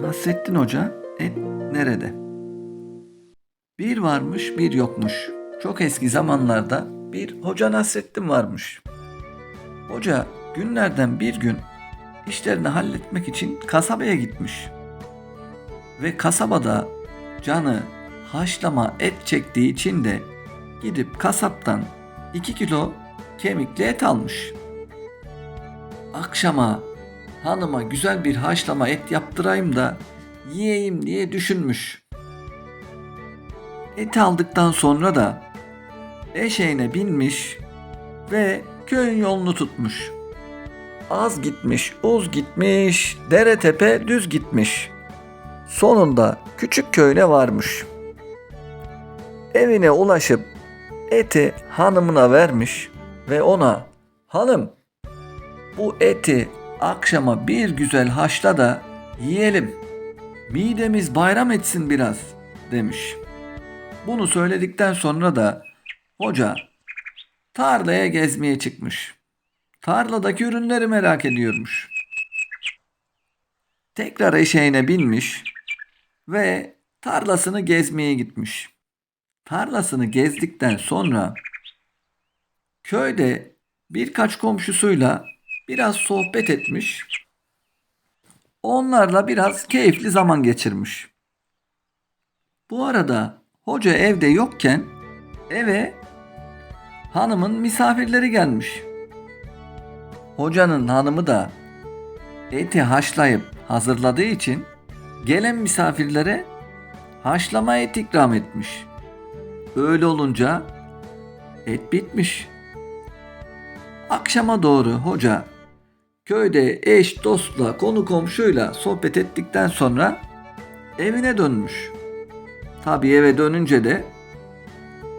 Nasrettin Hoca et nerede? Bir varmış bir yokmuş. Çok eski zamanlarda bir Hoca Nasrettin varmış. Hoca günlerden bir gün işlerini halletmek için kasabaya gitmiş. Ve kasabada canı haşlama et çektiği için de gidip kasaptan 2 kilo kemikli et almış. Akşama hanıma güzel bir haşlama et yaptırayım da yiyeyim diye düşünmüş. Et aldıktan sonra da eşeğine binmiş ve köyün yolunu tutmuş. Az gitmiş, uz gitmiş, dere tepe düz gitmiş. Sonunda küçük köyüne varmış. Evine ulaşıp eti hanımına vermiş ve ona hanım bu eti akşama bir güzel haşla da yiyelim. Midemiz bayram etsin biraz demiş. Bunu söyledikten sonra da hoca tarlaya gezmeye çıkmış. Tarladaki ürünleri merak ediyormuş. Tekrar eşeğine binmiş ve tarlasını gezmeye gitmiş. Tarlasını gezdikten sonra köyde birkaç komşusuyla biraz sohbet etmiş. Onlarla biraz keyifli zaman geçirmiş. Bu arada hoca evde yokken eve hanımın misafirleri gelmiş. Hocanın hanımı da eti haşlayıp hazırladığı için gelen misafirlere haşlama et ikram etmiş. Öyle olunca et bitmiş. Akşama doğru hoca köyde eş dostla konu komşuyla sohbet ettikten sonra evine dönmüş. Tabii eve dönünce de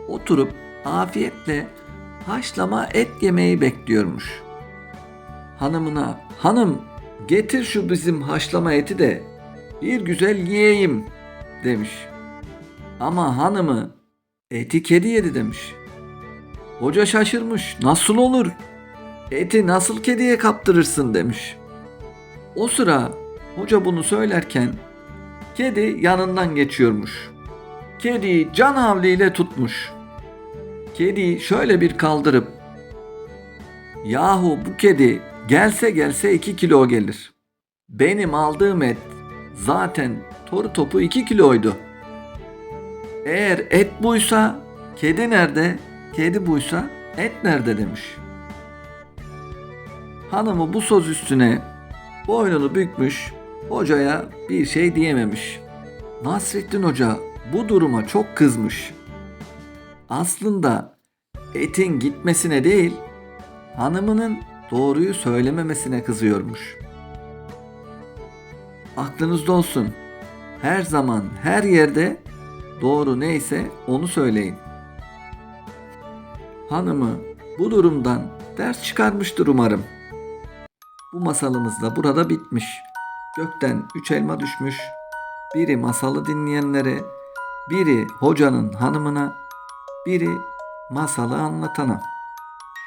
oturup afiyetle haşlama et yemeği bekliyormuş. Hanımına hanım getir şu bizim haşlama eti de bir güzel yiyeyim demiş. Ama hanımı eti kedi yedi demiş. Hoca şaşırmış. Nasıl olur? Eti nasıl kediye kaptırırsın demiş. O sıra hoca bunu söylerken kedi yanından geçiyormuş. Kediyi can havliyle tutmuş. Kediyi şöyle bir kaldırıp Yahu bu kedi gelse gelse 2 kilo gelir. Benim aldığım et zaten toru topu 2 kiloydu. Eğer et buysa kedi nerede? Kedi buysa et nerede demiş. Hanımı bu söz üstüne boynunu bükmüş, hocaya bir şey diyememiş. Nasrettin Hoca bu duruma çok kızmış. Aslında etin gitmesine değil, hanımının doğruyu söylememesine kızıyormuş. Aklınızda olsun. Her zaman, her yerde doğru neyse onu söyleyin. Hanımı bu durumdan ders çıkarmıştır umarım. Bu masalımız da burada bitmiş. Gökten üç elma düşmüş. Biri masalı dinleyenlere, biri hocanın hanımına, biri masalı anlatana.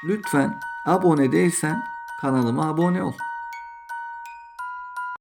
Lütfen abone değilsen kanalıma abone ol.